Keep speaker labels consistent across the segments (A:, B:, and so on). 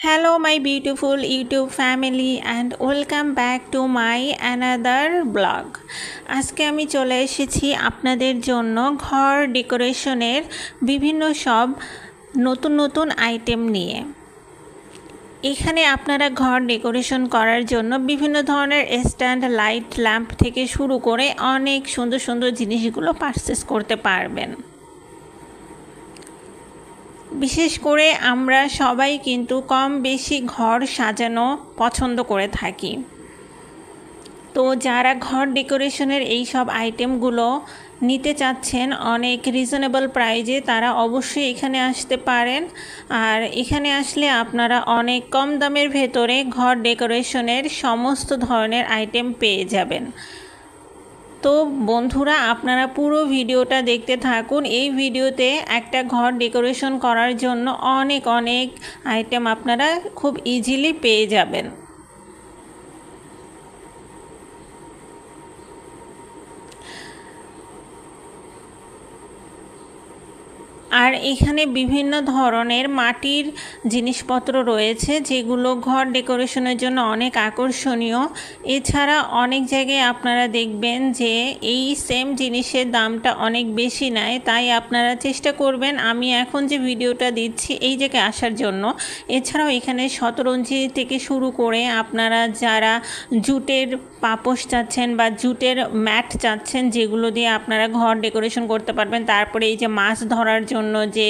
A: Hello, my beautiful YouTube family, and welcome back to my another blog. আজকে আমি চলে এসেছি আপনাদের জন্য ঘর ডেকোরেশনের বিভিন্ন সব নতুন নতুন আইটেম নিয়ে এখানে আপনারা ঘর ডেকোরেশন করার জন্য বিভিন্ন ধরনের স্ট্যান্ড লাইট ল্যাম্প থেকে শুরু করে অনেক সুন্দর সুন্দর জিনিসগুলো পারচেস করতে পারবেন বিশেষ করে আমরা সবাই কিন্তু কম বেশি ঘর সাজানো পছন্দ করে থাকি। তো যারা ঘর ডেকোরেশনের এই সব আইটেমগুলো নিতে চাচ্ছেন, অনেক রিজনেবল প্রাইজে তারা অবশ্যই এখানে আসতে পারেন। আর এখানে আসলে আপনারা অনেক কম দামের ভেতরে ঘর ডেকোরেশনের সমস্ত ধরনের আইটেম পেয়ে যাবেন। তো বন্ধুরা, আপনারা পুরো ভিডিওটা দেখতে থাকুন। এই ভিডিওতে একটা ঘর ডেকোরেশন করার জন্য অনেক অনেক আইটেম আপনারা খুব ইজিলি পেয়ে যাবেন। আর এখানে বিভিন্ন ধরনের মাটির জিনিসপত্র রয়েছে, যেগুলো ঘর ডেকোরেশনের জন্য অনেক আকর্ষণীয়। এছাড়া অনেক জায়গায় আপনারা দেখবেন যে এই সেম জিনিসের দামটা অনেক বেশি নেয়, তাই আপনারা চেষ্টা করবেন। আমি এখন যে ভিডিওটা দিচ্ছি এই জায়গায় আসার জন্য। এছাড়াও এখানে শতরঞ্জি থেকে শুরু করে আপনারা যারা জুটের পাপোশ চাচ্ছেন বা জুটের ম্যাট চাচ্ছেন, যেগুলো দিয়ে আপনারা ঘর ডেকোরেশন করতে পারবেন, তারপরে এই যে মাছ ধরার জন্য যে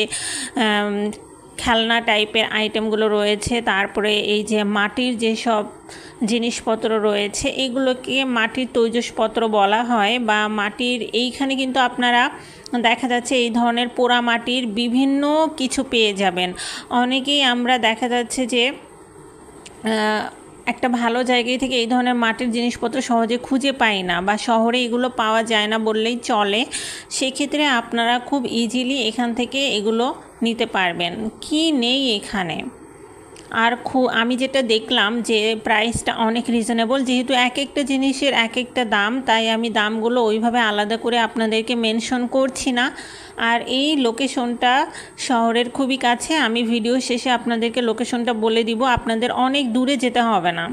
A: খেলনা টাইপের আইটেমগুলো রয়েছে, তারপরে এই যে মাটির যেসব জিনিসপত্র রয়েছে, এগুলোকে মাটির তৈজসপত্র বলা হয় বা মাটির এইখানে কিন্তু আপনারা দেখা যাচ্ছে এই ধরনের পোড়া মাটির বিভিন্ন কিছু পেয়ে যাবেন। অনেকেই আমরা দেখা যাচ্ছে যে একটা ভালো জায়গায় থেকে এই ধরনের মাটির জিনিসপত্র সহজে খুঁজে পাই না বা শহরে এগুলো পাওয়া যায় না বললেই চলে, সেক্ষেত্রে আপনারা খুব ইজিলি এখান থেকে এগুলো নিতে পারবেন। কি নেই এখানে? আর খু, আমি যেটা দেখলাম যে প্রাইসটা অনেক রিজনেবল যেহেতু এক একটা জিনিসের এক একটা দাম, তাই আমি দামগুলো ওইভাবে আলাদা করে আপনাদেরকে মেনশন করছি না। আর এই লোকেশনটা শহরের খুবই কাছে, আমি ভিডিও শেষে আপনাদেরকে লোকেশনটা বলে দিব, আপনাদের অনেক দূরে যেতে হবে না।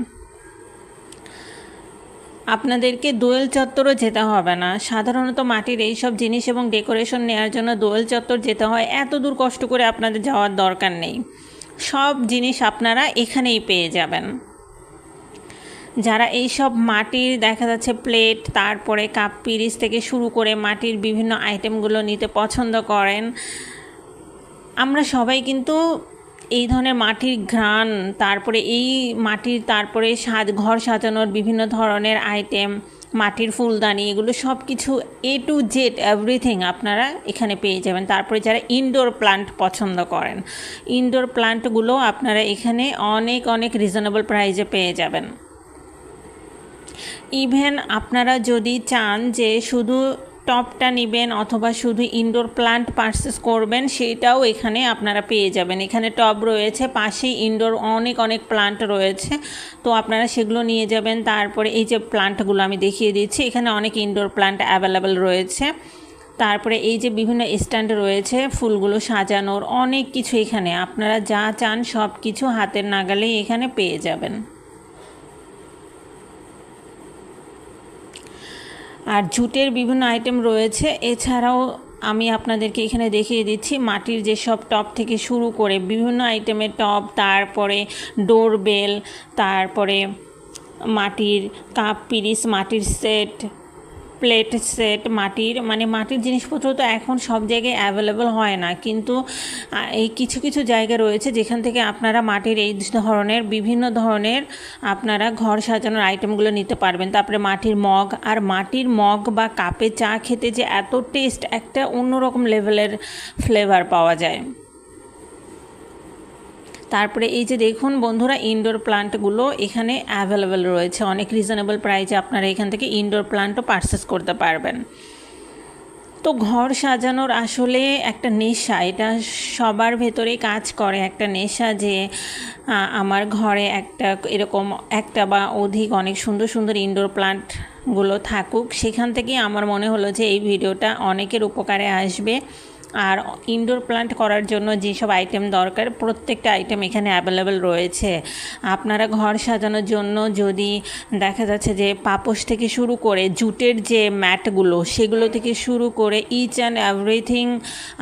A: আপনাদেরকে দোয়েল চত্বরও যেতে হবে না। সাধারণত মাটির এই সব জিনিস এবং ডেকোরেশন নেওয়ার জন্য দোয়েল চত্বর যেতে হয়, এত দূর কষ্ট করে আপনাদের যাওয়ার দরকার নেই। সব জিনিস আপনারা এখানেই পেয়ে যাবেন। যারা এই সব মাটির দেখা যাচ্ছে প্লেট, তারপরে কাপ পিরিচ থেকে শুরু করে মাটির বিভিন্ন আইটেমগুলো নিতে পছন্দ করেন, আমরা সবাই কিন্তু এই ধরনের মাটির ঘ্রাণ, তারপরে এই মাটির, তারপরে সাজ, ঘর সাজানোর বিভিন্ন ধরনের আইটেম মাটির ফুলদানি, এগুলো সব কিছু এ টু জেড এভরিথিং আপনারা এখানে পেয়ে যাবেন। তারপরে যারা ইনডোর প্লান্ট পছন্দ করেন ইনডোর প্লান্টগুলো আপনারা এখানে অনেক অনেক রিজনেবল প্রাইজে পেয়ে যাবেন। ইভেন আপনারা যদি চান যে শুধু টপটা নেবেন অথবা শুধু ইনডোর প্লান্ট পারচেস করবেন সেটাও এখানে আপনারা পেয়ে যাবেন। এখানে টব রয়েছে, পাশেই ইনডোর অনেক অনেক প্লান্ট রয়েছে। তো আপনারা সেগুলো নিয়ে যাবেন। তারপরে এই যে প্লান্টগুলো আমি দেখিয়ে দিচ্ছি, এখানে অনেক ইনডোর প্লান্ট অ্যাভেলেবেল রয়েছে। তারপরে এই যে বিভিন্ন স্ট্যান্ড রয়েছে, ফুলগুলো সাজানোর অনেক কিছু এখানে। আপনারা যা চান সব কিছু হাতের নাগালেই এখানে পেয়ে যাবেন। আর জুটের বিভিন্ন আইটেম রয়েছে। এছাড়াও আমি আপনাদেরকে এখানে দেখিয়ে দিচ্ছি মাটির যেসব টপ থেকে শুরু করে বিভিন্ন আইটেমের টপ তারপরে ডোরবেল তারপরে মাটির কাপ পিরিস মাটির সেট প্লেট সেট মাটির মানে মাটির জিনিসপত্র তো এখন সব জায়গায় অ্যাভেলেবল হয় না। কিন্তু এই কিছু কিছু জায়গা রয়েছে যেখান থেকে আপনারা মাটির এই ধরনের, বিভিন্ন ধরনের আপনারা ঘর সাজানোর আইটেমগুলো নিতে পারবেন। তারপরে মাটির মগ, আর মাটির মগ বা কাপে চা খেতে যে এত টেস্ট একটা অন্যরকম লেভেলের ফ্লেভার পাওয়া যায়। তারপরে এই যে দেখুন বন্ধুরা ইনডোর প্লান্টগুলো এখানে অ্যাভেলেবেল রয়েছে। অনেক রিজনেবল প্রাইসে আপনারা এখান থেকে ইনডোর প্লান্টও পারচেস করতে পারবেন। তো ঘর সাজানোর আসলে একটা নেশা। এটা সবার ভেতরেই কাজ করে একটা নেশা যে আমার ঘরে একটা এরকম একটা বা অধিক অনেক সুন্দর সুন্দর ইনডোর প্লান্টগুলো থাকুক। সেখান থেকেই আমার মনে হলো যে এই ভিডিওটা অনেকের উপকারে আসবে। আর ইনডোর প্লান্ট করার জন্য যেসব আইটেম দরকার, প্রত্যেকটা আইটেম এখানে অ্যাভেলেবেল রয়েছে। আপনারা ঘর সাজানোর জন্য যদি দেখা যাচ্ছে যে পাপোশ থেকে শুরু করে জুটের যে ম্যাটগুলো, সেগুলো থেকে শুরু করে ইচ অ্যান্ড এভরিথিং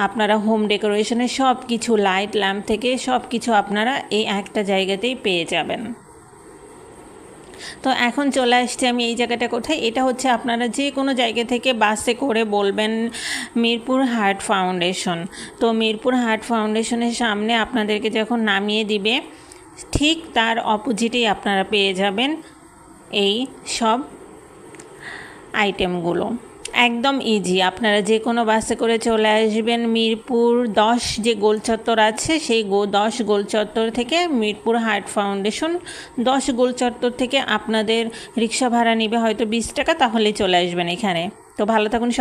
A: আপনারা হোম ডেকোরেশনের সব কিছু লাইট ল্যাম্প থেকে সব কিছু আপনারা এই একটা জায়গাতেই পেয়ে যাবেন। তো এখন চলে আসছি আমি এই জায়গাটা কোথায়? এটা হচ্ছে আপনারা যে কোনো জায়গা থেকে বাসে করে বলবেন মিরপুর হার্ট ফাউন্ডেশন। তো মিরপুর হার্ট ফাউন্ডেশনের সামনে আপনাদেরকে যখন নামিয়ে দিবে, ঠিক তার অপোজিটেই আপনারা পেয়ে যাবেন এই সব আইটেমগুলো। একদম ইজি আপনারা যে কোনো বাসে করে চলে আসবেন মিরপুর দশ যে গোল চত্বর আছে, সেই গো, দশ গোল চত্বর থেকে মিরপুর হার্ট ফাউন্ডেশন, দশ গোল চত্বর থেকে আপনাদের রিক্সা ভাড়া নেবে হয়তো বিশ টাকা, তাহলে চলে আসবেন এখানে। তো ভালো থাকুন